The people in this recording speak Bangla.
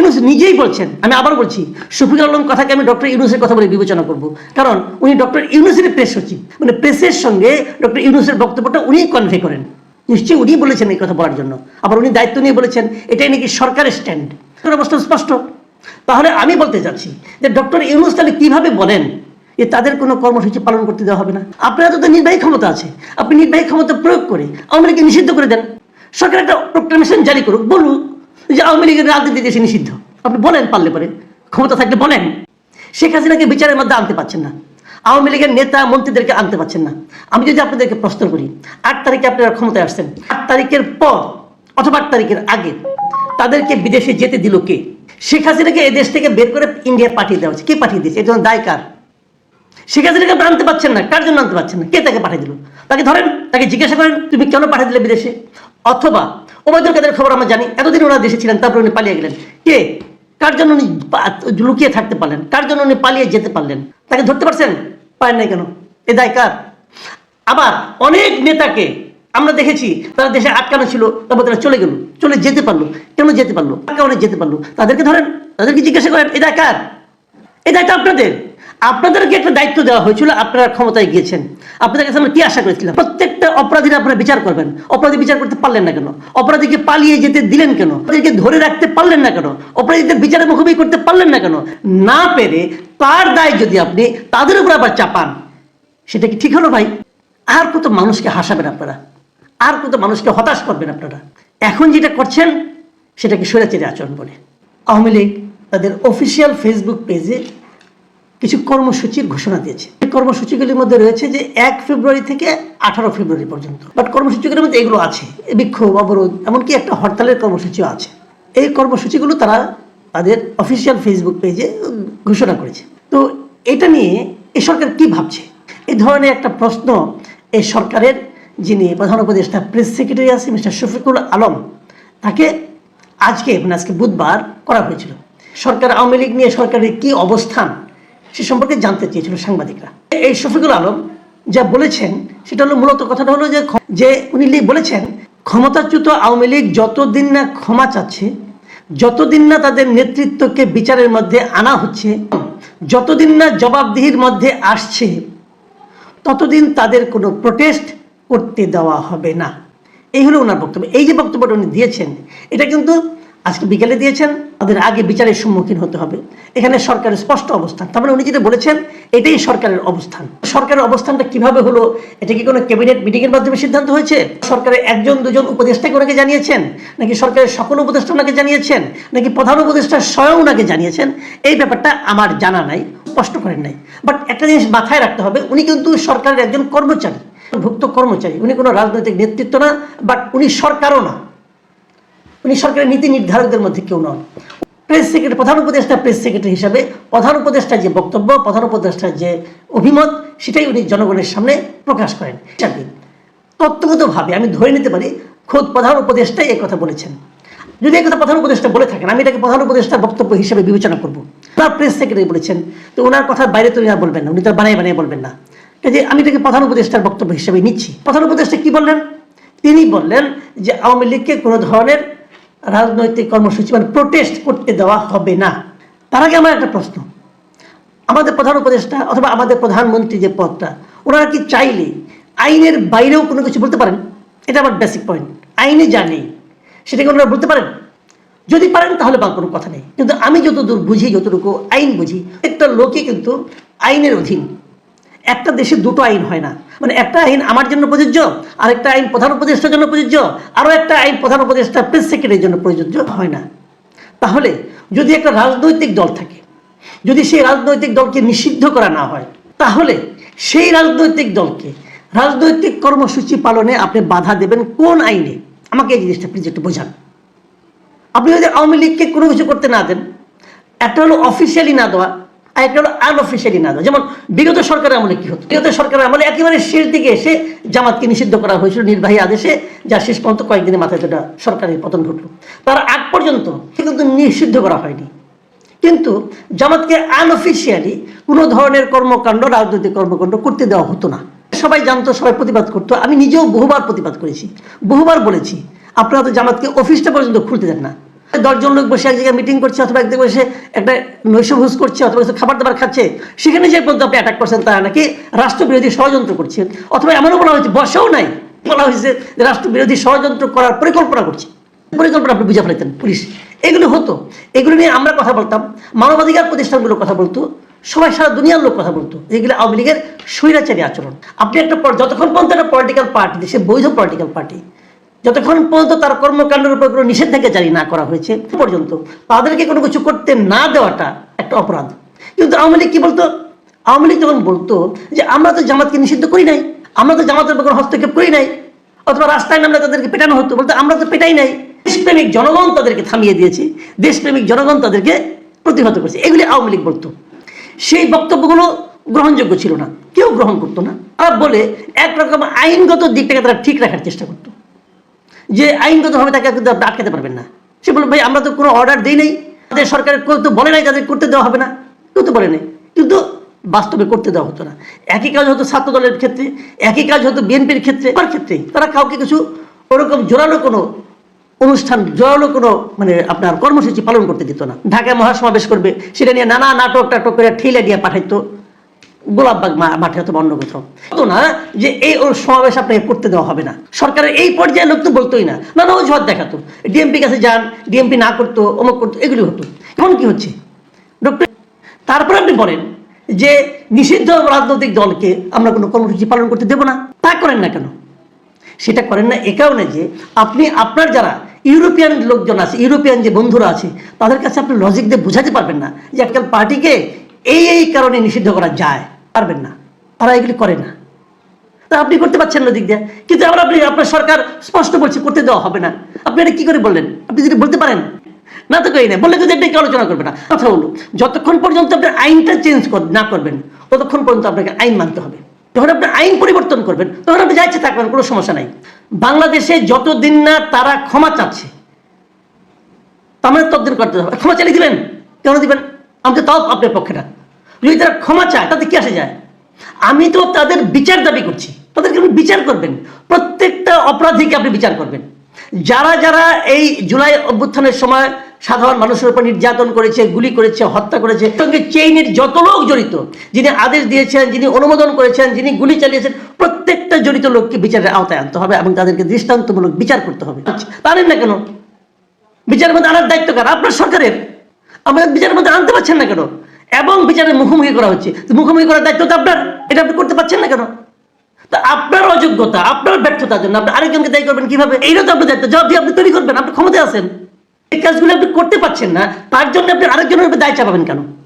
ইউনুস নিজেই বলছেন, আমি আবার বলছি, শফিকুল আলম কথাকে আমি ডক্টর ইউনুসের কথা বলে বিবেচনা করব। কারণ উনি ডক্টর ইউনুসের প্রেস সচিব। মানে প্রেসের সঙ্গে ডক্টর ইউনুসের বক্তব্যটা উনি কনভে করেন। নিশ্চয়ই উনি বলেছেন এই কথা বলার জন্য। আবার উনি দায়িত্ব নিয়ে বলেছেন, এটাই নাকি সরকারের স্ট্যান্ড অবস্থা স্পষ্ট। তাহলে আমি বলতে চাচ্ছি যে ডক্টর ইউনুস তাহলে কীভাবে বলেন যে তাদের কোনো কর্মসূচি পালন করতে দেওয়া হবে না? আপনার তো নির্বাহী ক্ষমতা আছে। আপনি নির্বাহী ক্ষমতা প্রয়োগ করে লীগকে নিষিদ্ধ করে দেন। সরকার একটা প্রোক্লামেশন জারি করুক, বলুক। যে আওয়ামী লীগের রাজনীতি দেশে নিষিদ্ধ। আপনি বলেন পারলে পরে। ক্ষমতা থাকলে বলেন। শেখ হাসিনাকে বিচারের মধ্যে আনতে পারছেন না। আওয়ামী লীগের নেতা, মন্ত্রীদেরকে আনতে পারছেন না। আমি যদি আপনাদেরকে প্রশ্ন করি, আট তারিখে আপনারা ক্ষমতায় আসছেন। আট তারিখের পর অথবা আট তারিখের আগে তাদেরকে বিদেশে যেতে দিল কে? শেখ হাসিনাকে এদেশ থেকে বের করে ইন্ডিয়া পাঠিয়ে দেওয়া হচ্ছে কে পাঠিয়ে দিয়েছে? এটা দায় কার? শেখ হাসিনাকে আনতে পারছেন না, কার জন্য আনতে পারছেন না? কে তাকে পাঠিয়ে দিল? তাকে ধরেন, তাকে জিজ্ঞাসা করেন, তুমি কেন পাঠিয়ে দিলে বিদেশে? অথবা ওবায়দুল কাদের খবর আমরা জানি, এতদিন ওনার দেশে ছিলেন, তারপর উনি পালিয়ে গেলেন। কে? কার জন্য উনি লুকিয়ে থাকতে পারলেন? কার জন্য উনি পালিয়ে যেতে পারলেন? তাকে ধরতে পারছেন? পারেন নাই কেন? এ দায় কার? আবার অনেক নেতাকে আমরা দেখেছি, তারা দেশে আটকানো ছিল, তারপর তারা চলে গেল, চলে যেতে পারল। কেন যেতে পারল? কার কারণে যেতে পারল? তাদেরকে ধরেন, তাদেরকে জিজ্ঞাসা করেন, এ দায় কার? এই দায়িত্ব আপনাদের। আপনাদেরকে একটা দায়িত্ব দেওয়া হয়েছিল, আপনারা ক্ষমতায় গিয়েছেন। আপনাদের কাছে আমরা কি আশা করেছিলাম? প্রত্যেকটা অপরাধীরা আপনারা বিচার করবেন। অপরাধী বিচার করতে পারলেন না কেন? অপরাধীকে পালিয়ে যেতে দিলেন কেন? অপরাধীকে ধরে রাখতে পারলেন না কেন? অপরাধীদের বিচারের মুখোমুখি করতে পারলেন না কেন? না পেরে তার দায় যদি আপনি তাদের উপর আবার চাপান, সেটা কি ঠিক হলো ভাই? আর কত মানুষকে হাসাবেন আপনারা? আর কত মানুষকে হতাশ করবেন আপনারা? এখন যেটা করছেন, সেটাকে স্বৈরাচারী আচরণ বলে। আওয়ামী লীগ তাদের অফিসিয়াল ফেসবুক পেজে কিছু কর্মসূচির ঘোষণা দিয়েছে। কর্মসূচিগুলির মধ্যে রয়েছে যে এক ফেব্রুয়ারি থেকে আঠারো ফেব্রুয়ারি পর্যন্ত। বাট কর্মসূচিগুলির মধ্যে এগুলো আছে। বিক্ষোভ, অবরোধ, এমনকি একটা হরতালের কর্মসূচিও আছে। এই কর্মসূচিগুলো তারা তাদের অফিসিয়াল ফেসবুক পেজে ঘোষণা করেছে। তো এটা নিয়ে এই সরকার কি ভাবছে? এই ধরনের একটা প্রশ্ন এই সরকারের যিনি প্রধান উপদেষ্টা, প্রেস সেক্রেটারি আছে মিস্টার শফিকুল আলম, তাকে আজকে মানে আজকে বুধবার করা হয়েছিল। সরকার আওয়ামী লীগ নিয়ে সরকারের কি অবস্থান? সে সম্পর্কে জানতে চেয়েছিল সাংবাদিকরা। এই শফিকুল আলম যা বলেছেন, সেটা হলো মূলত কথাটা হলো যে যে উনি বলেছেন, ক্ষমতাচ্যুত আওয়ামী লীগ যতদিন না ক্ষমা চাচ্ছে, যতদিন না তাদের নেতৃত্বকে বিচারের মধ্যে আনা হচ্ছে, যতদিন না জবাবদিহির মধ্যে আসছে, ততদিন তাদের কোনো প্রোটেস্ট করতে দেওয়া হবে না। এই হলো ওনার বক্তব্য। এই যে বক্তব্যটা উনি দিয়েছেন, এটা কিন্তু আজকে বিকেলে দিয়েছেন তাদের আগে বিচারের সম্মুখীন হতে হবে। এখানে সরকারের স্পষ্ট অবস্থান। তার মানে উনি যেটা বলেছেন, এটাই সরকারের অবস্থান। সরকারের অবস্থানটা কীভাবে হলো, এটা কি কোনো ক্যাবিনেট মিটিং এর মাধ্যমে সিদ্ধান্ত হয়েছে? সরকারের একজন, দুজন উপদেষ্টাকে ওনাকে জানিয়েছেন? নাকি সরকারের সকল উপদেষ্টা ওনাকে জানিয়েছেন? নাকি প্রধান উপদেষ্টা স্বয়ং ওনাকে জানিয়েছেন? এই ব্যাপারটা আমার জানা নাই, স্পষ্ট করেন নাই। বাট একটা জিনিস মাথায় রাখতে হবে, উনি কিন্তু সরকারের একজন কর্মচারী, ভুক্ত কর্মচারী। উনি কোনো রাজনৈতিক নেতৃত্ব না, বাট উনি সরকারও না। উনি সরকারের নীতি নির্ধারকদের মধ্যে কেউ নন। প্রেস সেক্রেটারি প্রধান উপদেষ্টা, প্রেস সেক্রেটারি হিসাবে প্রধান উপদেষ্টার যে বক্তব্য, প্রধান উপদেষ্টার যে অভিমত, সেটাই উনি জনগণের সামনে প্রকাশ করেন। হিসাবে তত্ত্বগতভাবে আমি ধরে নিতে পারি, খোদ প্রধান উপদেষ্টাই এই কথা বলেছেন। যদি এই কথা প্রধান উপদেষ্টা বলে থাকেন, আমি এটাকে প্রধান উপদেষ্টার বক্তব্য হিসেবে বিবেচনা করব। ওনার প্রেস সেক্রেটারি বলেছেন, তো ওনার কথার বাইরে তো আর বলবেন না, উনি তো আর বানিয়ে বানিয়ে বলবেন না। যে আমি এটাকে প্রধান উপদেষ্টার বক্তব্য হিসেবে নিচ্ছি। প্রধান উপদেষ্টা কি বললেন? তিনি বললেন যে আওয়ামী লীগকে কোনো ধরনের রাজনৈতিক কর্মসূচি মানে প্রোটেস্ট করতে দেওয়া হবে না। তার আগে আমার একটা প্রশ্ন। আমাদের প্রধান উপদেষ্টা অথবা আমাদের প্রধানমন্ত্রী যে পদটা, ওনারা কি চাইলে আইনের বাইরেও কোনো কিছু বলতে পারেন? এটা আমার বেসিক পয়েন্ট আইনে নেই, সেটাকে ওনারা বলতে পারেন? যদি পারেন, তাহলে বা কোনো কথা নেই। কিন্তু আমি যতদূর বুঝি, যতটুকু আইন বুঝি, একটা লোকে কিন্তু আইনের অধীন। একটা দেশে দুটো আইন হয় না। মানে একটা আইন আমার জন্য প্রযোজ্য, আরেকটা আইন প্রধান উপদেষ্টার জন্য প্রযোজ্য, আরও একটা আইন প্রধান উপদেষ্টা প্রেস সেক্রেটারির জন্য প্রযোজ্য হয় না। তাহলে যদি একটা রাজনৈতিক দল থাকে, যদি সেই রাজনৈতিক দলকে নিষিদ্ধ করা না হয়, তাহলে সেই রাজনৈতিক দলকে রাজনৈতিক কর্মসূচি পালনে আপনি বাধা দেবেন কোন আইনে? আমাকে এই জিনিসটা প্লিজ একটু বোঝান। আপনি যদি আওয়ামী লীগকে কোনো কিছু করতে না দেন, একটা হলো অফিসিয়ালি না দেওয়া আর একটা হলো আনঅফিসিয়ালি না দেওয়া যেমন বিগত সরকারের আমলে কি হতো? বিগত সরকারের আমলে একেবারে শেষ দিকে এসে জামাতকে নিষিদ্ধ করা হয়েছিল নির্বাহী আদেশে, যা শেষ পর্যন্ত মাথায় যেটা সরকারের পতন ঘটলো। তার আগ পর্যন্ত কিন্তু নিষিদ্ধ করা হয়নি। কিন্তু জামাতকে আনঅফিসিয়ালি কোনো ধরনের কর্মকাণ্ড, রাজনৈতিক কর্মকাণ্ড করতে দেওয়া হতো না। সবাই জানতো, সবাই প্রতিবাদ করতো। আমি নিজেও বহুবার প্রতিবাদ করেছি। বহুবার বলেছি, আপনারা তো জামাতকে অফিসটা পর্যন্ত খুলতে দেন না। দশজন লোক বসে এক জায়গায় মিটিং করছে, অথবা এক জায়গায় বসে একটা নৈশভোজ করছে, অথবা কিছু খাবার দাবার খাচ্ছে, সেখানে যে পর্যন্ত আপনি অ্যাটাক করছেন তারা নাকি রাষ্ট্রবিরোধী ষড়যন্ত্র করছেন? অথবা এমনও বলা হয়েছে, বসেও নাই, বলা হয়েছে যে রাষ্ট্রবিরোধী ষড়যন্ত্র করার পরিকল্পনা করছে। পরিকল্পনা আপনি বুঝে ফেলাইতেন পুলিশ। এগুলো হতো। এগুলো নিয়ে আমরা কথা বলতাম, মানবাধিকার প্রতিষ্ঠানগুলো কথা বলতো, সবাই সারা দুনিয়ার লোক কথা বলতো। এগুলো আওয়ামী লীগের স্বৈরাচারী আচরণ। আপনি একটা যতক্ষণ পর্যন্ত একটা পলিটিক্যাল পার্টি দেশে বৈধ পলিটিক্যাল পার্টি যতক্ষণ পর্যন্ত তার কর্মকাণ্ডের উপর কোনো নিষেধাজ্ঞা জারি না করা হয়েছে পর্যন্ত তাদেরকে কোনো কিছু করতে না দেওয়াটা একটা অপরাধ। কিন্তু আওয়ামী লীগ কি বলতো? আওয়ামী লীগ যখন বলতো যে, আমরা তো জামাতকে নিষিদ্ধ করি নাই, আমরা তো জামাতের উপর কোনো হস্তক্ষেপ করি নাই, অথবা রাস্তায় নামলে তাদেরকে পেটানো হতো। বলতে, আমরা তো পেটাই নাই। দেশপ্রেমিক জনগণ তাদেরকে থামিয়ে দিয়েছে, দেশপ্রেমিক জনগণ তাদেরকে প্রতিহত করেছে। এগুলি আওয়ামী লীগ বলতো। সেই বক্তব্যগুলো গ্রহণযোগ্য ছিল না। কেউ গ্রহণ করতো না। আর বলে একরকম আইনগত দিকটাকে তারা ঠিক রাখার চেষ্টা করতো। যে আইনগতভাবে তাকে কিন্তু আপনি আটকাতে পারবেন না। সে বলবে, ভাই, আমরা তো কোনো অর্ডার দিই নাই। তাদের সরকার তো বলে নাই তাদের করতে দেওয়া হবে না। কেউ তো বলে নাই। কিন্তু বাস্তবে করতে দেওয়া হতো না। একই কাজ হতো ছাত্র দলের ক্ষেত্রে, একই কাজ হতো বিএনপির ক্ষেত্রে আমার ক্ষেত্রেই তারা কাউকে কিছু ওরকম জোরালো কোনো অনুষ্ঠান, জোরালো কোনো মানে আপনার কর্মসূচি পালন করতে দিত না। ঢাকায় মহাসমাবেশ করবে, সেটা নিয়ে নানা নাটক টাটক করে ঠেলে দিয়ে পাঠাইতো। গোলাপবাগ মাঠে অথবা অন্য কোথাও। তো না, যে এই ওর সমাবেশ আপনাকে করতে দেওয়া হবে না। সরকারের এই পর্যায়ে লোক তো বলতোই না। নানা অজুহাত দেখাতো। ডিএমপি কাছে যান, ডিএমপি না করতো, অমুক করতো, এগুলি হতো। এখন কি হচ্ছে? ডক্টর, তারপরে আপনি বলেন যে নিষিদ্ধ রাজনৈতিক দলকে আমরা কোনো কর্মসূচি পালন করতে দেবো না। তা করেন না কেন? সেটা করেন না এ কারণে যে আপনি, আপনার যারা ইউরোপিয়ান লোকজন আছে, ইউরোপিয়ান যে বন্ধুরা আছে, তাদের কাছে আপনি লজিক দিয়ে বোঝাতে পারবেন না যে একটা পার্টিকে এই এই কারণে নিষিদ্ধ করা যায়। পারবেন না। তারা এগুলি করে না। তা আপনি করতে পারছেন না দিক দিয়ে। কিন্তু আবার আপনি, আপনার সরকার স্পষ্ট বলছে, করতে দেওয়া হবে না। আপনি এটা কি করে বললেন? আপনি যদি বলতে পারেন। না তো কই না বললে কিন্তু এটা আলোচনা করবে না। কথা হলো যতক্ষণ পর্যন্ত আপনি আইনটা চেঞ্জ না করবেন, ততক্ষণ পর্যন্ত আপনাকে আইন মানতে হবে। যখন আপনি আইন পরিবর্তন করবেন, তখন আপনি যাইছে থাকবেন কোনো সমস্যা নাই। বাংলাদেশে যতদিন না তারা ক্ষমা চাচ্ছে, তার মানে ততদিন করতে হবে। ক্ষমা চালিয়ে দিবেন? কেন দিবেন? আমি তো তাও আপনার পক্ষে না। যদি তারা ক্ষমা চায়, তাতে কি আসে যায়? আমি তো তাদের বিচার দাবি করছি। তাদেরকে আপনি বিচার করবেন। প্রত্যেকটা অপরাধীকে আপনি বিচার করবেন। যারা যারা এই জুলাই অভ্যুত্থানের সময় সাধারণ মানুষের উপর নির্যাতন করেছে, গুলি করেছে, হত্যা করেছে সঙ্গে চেইনের যত লোক জড়িত, যিনি আদেশ দিয়েছেন, যিনি অনুমোদন করেছেন, যিনি গুলি চালিয়েছেন, প্রত্যেকটা জড়িত লোককে বিচারের আওতায় আনতে হবে এবং তাদেরকে দৃষ্টান্তমূলক বিচার করতে হবে। পারেন না কেন? বিচারের মধ্যে আনার দায়িত্ব কার? আপনার সরকারের। আমাদের বিচারের মধ্যে আনতে পারছেন না কেন? এবং বিচারের মুখোমুখি করা হচ্ছে। মুখোমুখি করার দায়িত্ব তো আপনার। এটা আপনি করতে পারছেন না কেন? তা আপনার অযোগ্যতা, আপনার ব্যর্থতার জন্য আপনি আরেকজনকে দায়ী করবেন কীভাবে? এইটা তো আপনার দায়িত্ব। জবাব দিয়ে আপনি তৈরি করবেন। আপনি ক্ষমতায় আছেন। এই কাজগুলো আপনি করতে পারছেন না। তার জন্য আপনি আরেকজনের উপর দায় চাপাবেন কেন?